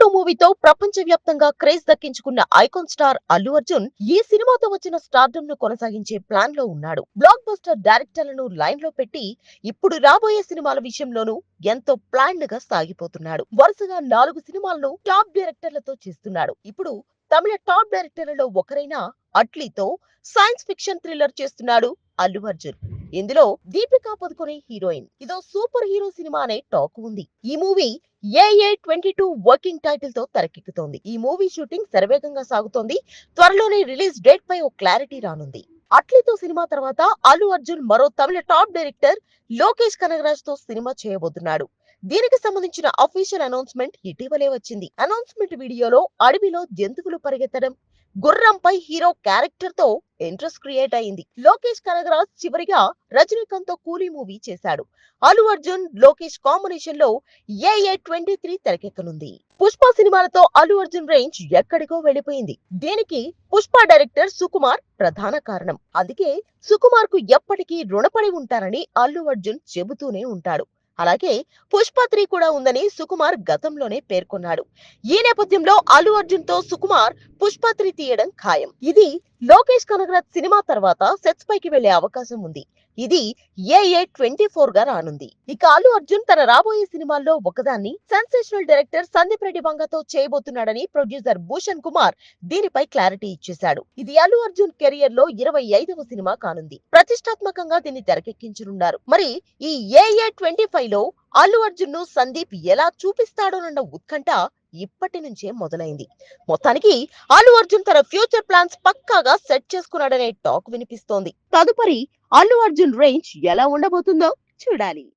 Two మూవీతో ప్రపంచ వ్యాప్తంగా క్రేజ్ దక్కించుకున్న ఐకాన్ స్టార్ అల్లు అర్జున్ ఈ సినిమాతో వచ్చిన స్టార్డమ్ను కొనసాగించే ప్లాన్లో ఉన్నాడు. బ్లాక్ బస్టర్ డైరెక్టర్లను లైన్లో పెట్టి ఇప్పుడు రాబోయే సినిమాల విషయంలోనూ ఎంతో ప్లాన్డ్గా సాగిపోతున్నాడు. వరుసగా నాలుగు సినిమాలను టాప్ డైరెక్టర్లతో చేస్తున్నాడు. ఇప్పుడు తమిళ టాప్ డైరెక్టర్లలో ఒకరైన అట్లీతో సైన్స్ ఫిక్షన్ థ్రిల్లర్ చేస్తున్నాడు అల్లు అర్జున్. ఇందులో దీపికా పదుకొనే హీరోయిన్. ఇదో సూపర్ హీరో సినిమా అనే టాక్ ఉంది. ఈ మూవీ ఏఏ ట్వంటీ టూ వర్కింగ్ టైటిల్తో తెరకెక్కుతోంది. ఈ మూవీ షూటింగ్ శరవేగంగా సాగుతోంది. త్వరలోనే రిలీజ్ డేట్ పై ఓ క్లారిటీ రానుంది. అట్లీతో సినిమా తర్వాత అల్లు అర్జున్ మరో తమిళ టాప్ డైరెక్టర్ లోకేష్ కనగరాజ్తో సినిమా చేయబోతున్నాడు. దీనికి సంబంధించిన అఫీషియల్ అనౌన్స్మెంట్ ఇటీవలే వచ్చింది. అనౌన్స్మెంట్ వీడియోలో అడవిలో జంతువులు పరిగెత్తడం గుర్రంపై హీరో క్యారెక్టర్తో ఇంట్రెస్ట్ క్రియేట్ అయింది. లోకేష్ కనగరాజ్ చివరిగా రజనీకాంత్తో కూలీ మూవీ చేశాడు. అల్లు అర్జున్ లోకేష్ కాంబినేషన్లో ఏఏ ట్వంటీ త్రీ తెరకెక్కనుంది. పుష్ప సినిమాలతో అల్లు అర్జున్ రేంజ్ ఎక్కడికో వెళ్ళిపోయింది. దీనికి పుష్ప డైరెక్టర్ సుకుమార్ ప్రధాన కారణం. అందుకే సుకుమార్కు ఎప్పటికీ రుణపడి ఉంటారని అల్లు అర్జున్ చెబుతూనే ఉంటాడు. అలాగే పుష్ప త్రీ కూడా ఉందని సుకుమార్ గతంలోనే పేర్కొన్నాడు. ఈ నేపథ్యంలో అల్లు అర్జున్తో సుకుమార్ పుష్ప త్రీ తీయడం ఖాయం. ఇది లోకేష్ కనగరాజ్ సినిమా తర్వాత సెట్స్ పైకి వెళ్ళే అవకాశం ఉంది. ఇది ఏఏ ట్వంటీ ఫోర్గా రానుంది. ఇక అల్లు అర్జున్ తన రాబోయే సినిమాల్లో ఒకదాన్ని సెన్సేషనల్ డైరెక్టర్ సందీప్ రెడ్డి బంగాతో చేయబోతున్నాడని ప్రొడ్యూసర్ భూషణ్ కుమార్ దీనిపై క్లారిటీ ఇచ్చేశాడు. ఇది అల్లు అర్జున్ కెరియర్లో ఇరవై ఐదవ సినిమా కానుంది. ప్రతిష్టాత్మకంగా దీన్ని తెరకెక్కించనున్నారు. మరి ఈ ఏఏ ట్వంటీ ఫైవ్లో అల్లు అర్జున్ను సందీప్ ఎలా చూపిస్తాడోనన్న ఉత్కంఠ ఇప్పటి నుంచే మొదలైంది. మొత్తానికి అల్లు అర్జున్ తన ఫ్యూచర్ ప్లాన్స్ పక్కాగా సెట్ చేసుకున్నాడనే టాక్ వినిపిస్తోంది. తదుపరి అల్లు అర్జున్ రేంజ్ ఎలా ఉండబోతుందో చూడాలి.